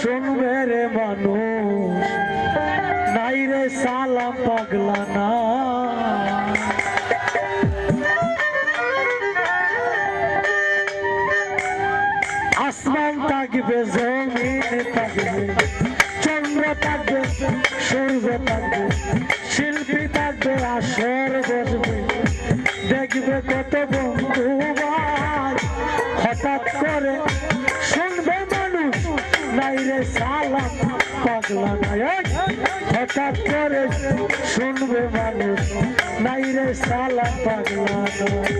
শুনবে রে মানুষ। নাই রে সালাম পাগলা না। আসমান থাকবে, জমিন থাকবে, চন্দ্র থাকবে, সূর্য থাকবে, শিল্পী থাকবে, আসর বসবে। দেখবে কত বন্ধু পাগলা হঠাৎ করে শুনবে মানুষ নাই রে সালাম পাগলা।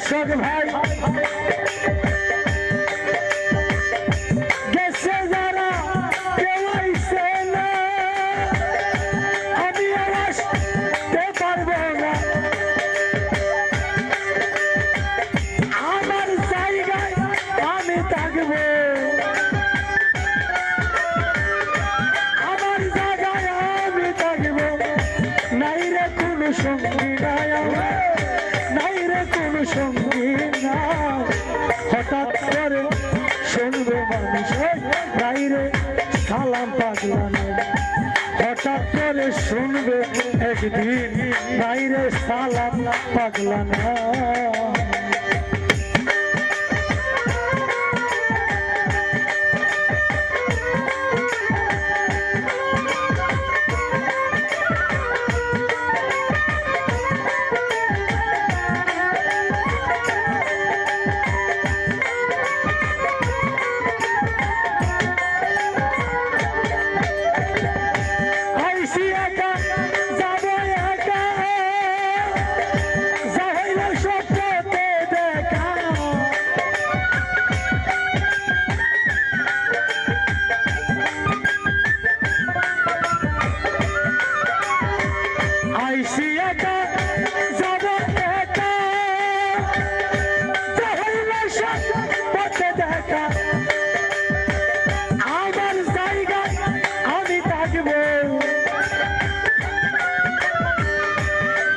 দর্শক ভাই সঙ্গী নাই হঠাৎ করে শুনবে মানুষ নাই সালাম একদিন বাইরে সালাম পাগলা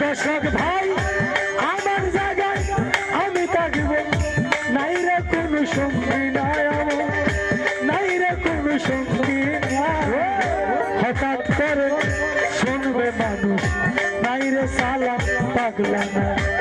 দর্শক ভাই আমার জায়গায় আমি থাকব নাই রে কোনো সঙ্গী নাই আমার নাই রে কোনো সঙ্গী হঠাৎ করে শুনবে মানুষ নাই রে সালা পাগলা না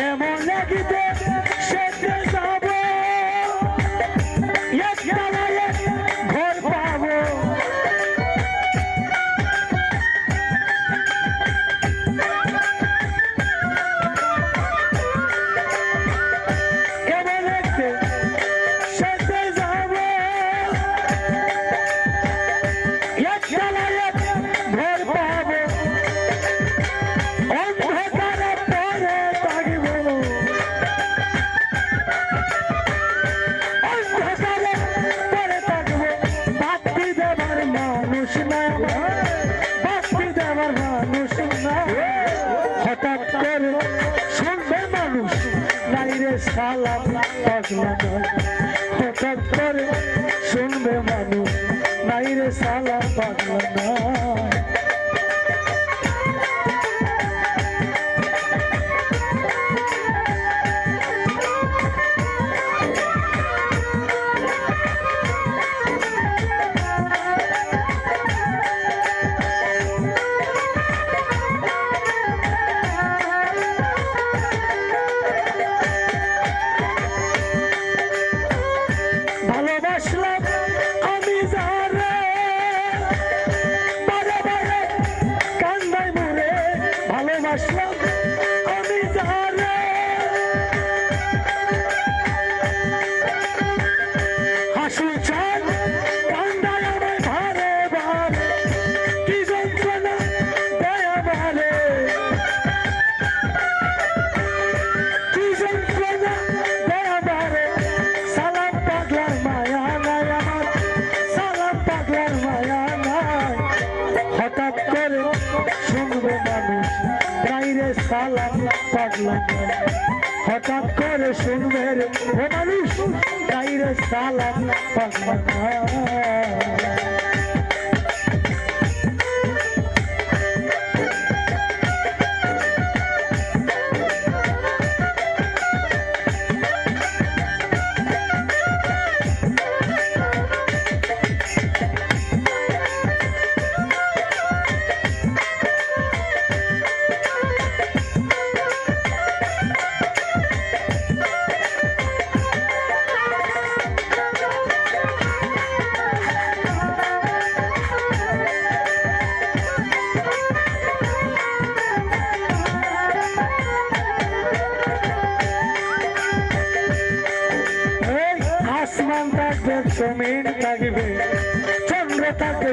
এমন লাগিতে হঠাৎ করে শুনবে মানুষ নাই রে সালা পাগলা হঠাৎ করে শুনবে রে ও মানুষ সালাম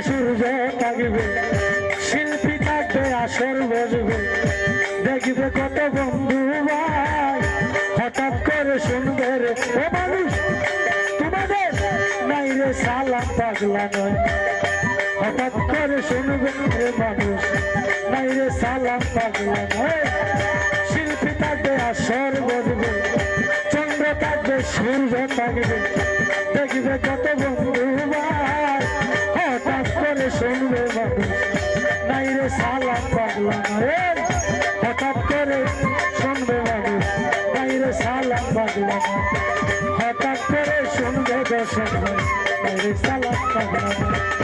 সূর্য থাকবে শিল্পী থাকবে আসর বসবে? দেখবে কত বন্ধু ভাই। হঠাৎ করে শুনবে রে, ও মানুষ, তোমাদের নাই রে সালাম পাগলা নয়। হঠাৎ করে শুনবে রে মানুষ, নাই রে সালাম পাগলা নয়। শিল্পী থাকবে আসর বসবে? চন্দ্র থাকবে সূর্য থাকবে দেখবে কত বন্ধু ভাই। হঠাৎ করে শুনবে মানুষ নাই রে সালাম নয় হঠাৎ করে শুনবে দর্শক ভাই সালাম